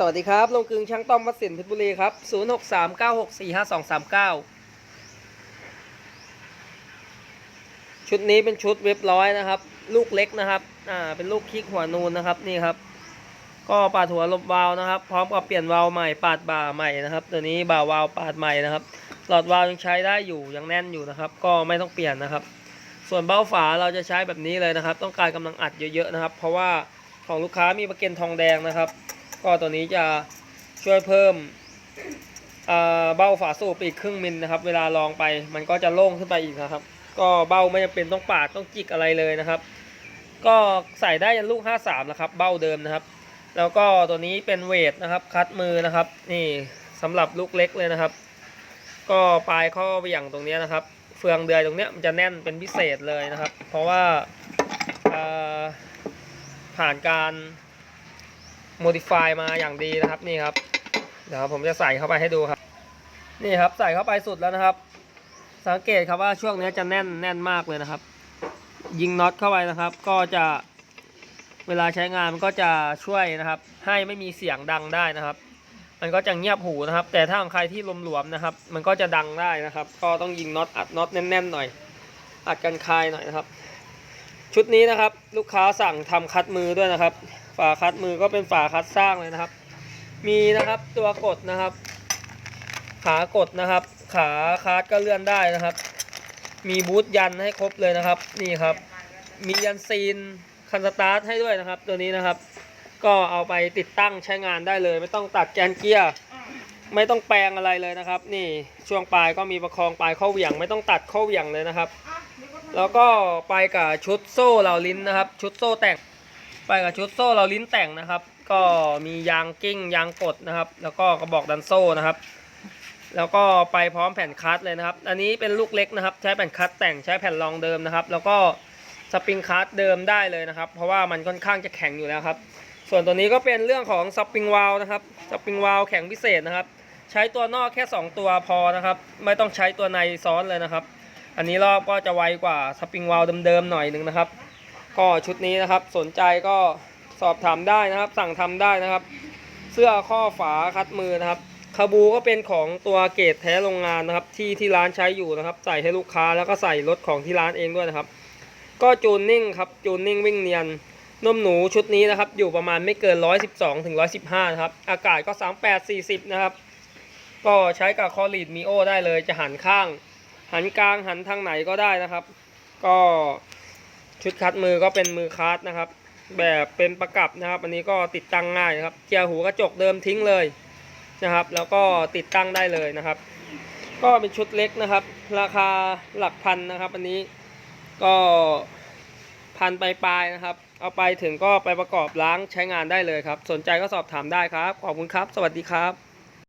สวัสดีครับลงกึงช่างต้อมวัดสินเพชรบุรีครับ 0639645239 ชุดนี้เป็นชุดเว็บร้อยนะครับ ลูกเล็กนะครับ อ่า เป็นลูกคลิกหัวนูนนะครับนี่ครับ ก็ปาดหัวลบวาล์วนะครับ พร้อมกับเปลี่ยนวาล์วใหม่ปาดบ่าใหม่นะครับ ตัวนี้บ่าวาล์วปาดใหม่นะครับ หลอดวาล์วยังใช้ได้อยู่ยังแน่นอยู่นะครับ ก็ไม่ต้องเปลี่ยนนะครับ ส่วนเบ้าฝาเราจะใช้แบบนี้เลยนะครับ ต้องการกำลังอัดเยอะๆนะครับ เพราะว่าของลูกค้ามีประเก็นทองแดงนะครับ ก็ตัวนี้จะช่วยเพิ่มเบ้าฝาสูบอีกครึ่งมิลนะครับ เวลาลองไปมันก็จะโล่งขึ้นไปอีกนะครับ ก็เบ้าไม่จำเป็นต้องปาดต้องจิกอะไรเลยนะครับ ก็ใส่ได้ยันลูก 53นะครับ เบ้าเดิมนะครับ แล้วก็ตัวนี้เป็นเวทนะครับ คัดมือนะครับ นี่สำหรับลูกเล็กเลยนะครับ ก็ปลายข้อไปอย่างตรงนี้นะครับ เฟืองเดือยตรงเนี้ยมันจะแน่นเป็นพิเศษเลยนะครับ เพราะว่าผ่านการ modify มาอย่างดีนะครับนี่ครับเดี๋ยวผมจะใส่เข้าไปให้ดูครับ นี่ครับใส่เข้าไปสุดแล้วนะครับ สังเกตครับว่าช่วงนี้จะแน่นแน่นมากเลยนะครับ ยิงน็อตเข้าไปนะครับ ก็จะเวลาใช้งานมันก็จะช่วยนะครับ ให้ไม่มีเสียงดังได้นะครับ มันก็จะเงียบหูนะครับ แต่ถ้าของใครที่หลวมๆนะครับ มันก็จะดังได้นะครับ ก็ต้องยิงน็อตอัดน็อตแน่นๆหน่อย อัดกันคายหน่อยนะครับ ชุดนี้นะครับ ลูกค้าสั่งทำคัดมือด้วยนะครับ ฝาคัดมือก็เป็นฝาคัดสร้างเลยนะครับ มีนะครับตัวกดนะครับ ขากดนะครับ ขาคาร์ดก็เลื่อนได้นะครับ มีบูทยันให้ครบเลยนะครับ นี่ครับ มียันซีนคันสตาร์ทให้ด้วยนะครับ ตัวนี้นะครับ ก็เอาไปติดตั้งใช้งานได้เลย ไม่ต้องตัดแกนเกียร์ไม่ต้องแปลงอะไรเลยนะครับ นี่ช่วงปลายก็มีประคองปลายเข้าเหวี่ยง ไม่ต้องตัดเข้าเหวี่ยงเลยนะครับ แล้วก็ไปกับชุดโซ่เหล่าลิ้นนะครับ ชุดโซ่แต่ง ไปกับชุดโซ่เหล่าลิ้นแต่งนะครับ ก็มียางกิ้งยางกดนะครับ แล้วก็กระบอกดันโซ่นะครับ แล้วก็ไปพร้อมแผ่นคัสเลยนะครับ อันนี้เป็นลูกเล็กนะครับ ใช้แผ่นคัสแต่งใช้แผ่นรองเดิมนะครับ แล้วก็สปริงคัสเดิมได้เลยนะครับ เพราะว่ามันค่อนข้างจะแข็งอยู่แล้วครับ ส่วนตัวนี้ก็เป็นเรื่องของสปริงวาลนะครับสปริงวาลแข็งพิเศษนะครับ ใช้ตัวนอกแค่ 2 ตัวพอนะครับ ไม่ต้องใช้ตัวในซ้อนเลยนะครับ อันนี้รอบก็จะไวกว่าสปริงวาลเดิมๆหน่อยหนึงนะครับ ก็ชุดนี้นะครับสนใจก็สอบถามได้นะครับ สั่งทำได้นะครับ เสื้อข้อฝาคัดมือนะครับคาบูก็เป็นของตัวเกรดแท้โรงงานนะครับ ที่ที่ร้านใช้อยู่นะครับ ใส่ให้ลูกค้าแล้วก็ใส่รถของที่ร้านเองด้วยนะครับ ก็จูนนิ่งครับจูนนิ่งวิ่งเนียนนมหนูชุดนี้นะครับ อยู่ประมาณไม่เกิน 112ถึง115นะครับ อากาศก็ 38 40 นะครับ ก็ใช้กับคอลีดมีโอได้เลยจะหันข้าง หันกลางหันทางไหนก็ได้นะครับ ก็ ชุดคัดมือก็เป็นมือคัดนะครับ แบบเป็นประกับนะครับ อันนี้ก็ติดตั้งง่ายครับเจียหูกระจกเดิมทิ้งเลยนะครับ แล้วก็ติดตั้งได้เลยนะครับ ก็เป็นชุดเล็กนะครับ ราคาหลักพันนะครับ อันนี้ก็พันปลายๆนะครับ เอาไปถึงก็ไปประกอบล้างใช้งานได้เลยครับ สนใจก็สอบถามได้ครับ ขอบคุณครับ สวัสดีครับ